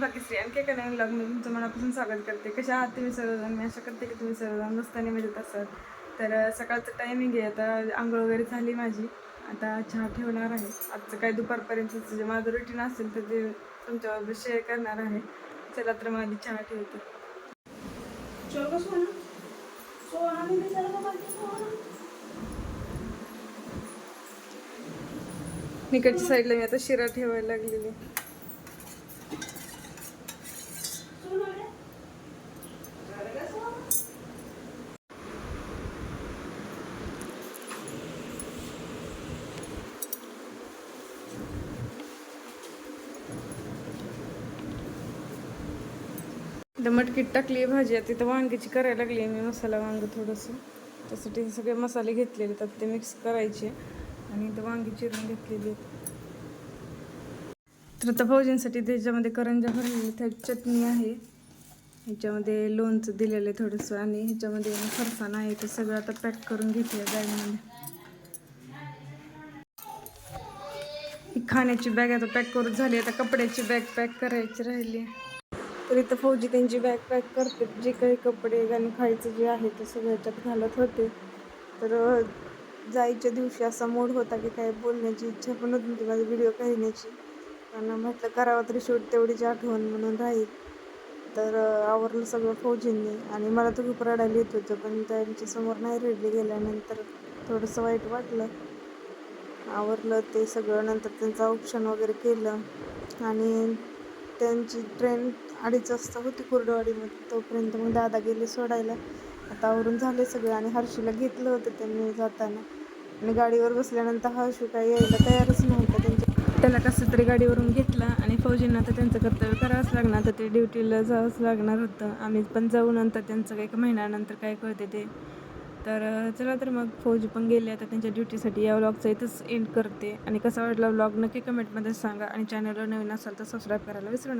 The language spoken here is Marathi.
ब्लॉग मी तुमचं मनापासून स्वागत करते. कशा आहात तुम्ही सर्वजण? मी आशा करते की तुम्ही सर्वजण मस्तानी मजेत असाल. तर सकाळचं टायमिंग आहे. आता आंघोळ वगैरे झाली माझी. आता चहा ठेवणार आहे. आजचं काय दुपारपर्यंतचं जे माझं रुटीन असेल तर ते तुमच्याबरोबर शेअर करणार आहे. चला तर माझी चहा ठेवते. निकडच्या साईडला मी आता शिरा ठेवायला लागलेली सोना रे झालं का सोना इथं मटकीत टाकली भाजी आता तिथं वांग्याची करायला लागली मी मसाला वांग थोडंसं. त्यासाठी हे सगळे मसाले घेतलेले तर ते मिक्स करायचे आणि इथं वांगी चिरून घेतलेली आहेत. तर आता भाऊजींसाठी त्याच्यामध्ये करंजा भरलेली त्यात चटणी आहे. ह्याच्यामध्ये लोणचं दिलेलं आहे थोडंसं आणि ह्याच्यामध्ये फरसाण आहे ते सगळं आता पॅक करून घेतलं बॅगमध्ये ही खाण्याची बॅग आता पॅक करून झाली आता कपड्याची बॅग पॅक करायची राहिली. तर इथं फौजी त्यांची बॅग पॅक करते जे काही कपडे आणि खायचं जे आहे ते सगळं ह्याच्यात घालत होते. तर जायच्या दिवशी असा मूड होता की काय बोलण्याची इच्छा पण होती होती माझी व्हिडिओ काढण्याची पण म्हटलं करावं तरी शूट तेवढीची आठवण म्हणून राहील. तर आवरलं सगळं फौजींनी. आणि मला तर खूप रडायला येत होतं पण त्यांच्यासमोर नाही रडली गेल्यानंतर थोडंसं वाईट वाटलं. आवरलं ते सगळं. नंतर त्यांचं ऑप्शन वगैरे केलं. आणि त्यांची ट्रेन अडीच वाजता होती कुर्डवाडीमध्ये. तोपर्यंत मग दादा गेले सोडायला. आता आवरून झाले सगळं आणि हर्षीला घेतलं होतं त्यांनी जाताना. आणि गाडीवर बसल्यानंतर हर्षू काही यायला तयारच नव्हतं त्यांच्या. त्याला कसं तरी गाडीवरून घेतलं आणि फौजींना तर त्यांचं कर्तव्य करावंच लागणार तर ते ड्युटीला जावंच लागणार होतं. आम्ही पण जाऊ नंतर त्यांचं काही महिन्यानंतर काय कळते ते. तर चला तर मग फौजी पण गेले. आता त्यांच्या ड्युटीसाठी या व्लॉगचा इथंच एंड करते. आणि कसा वाटला व्लॉग नक्की कमेंटमध्ये सांगा. आणि चॅनलवर नवीन असाल तर सबस्क्राईब करायला विसरू नका.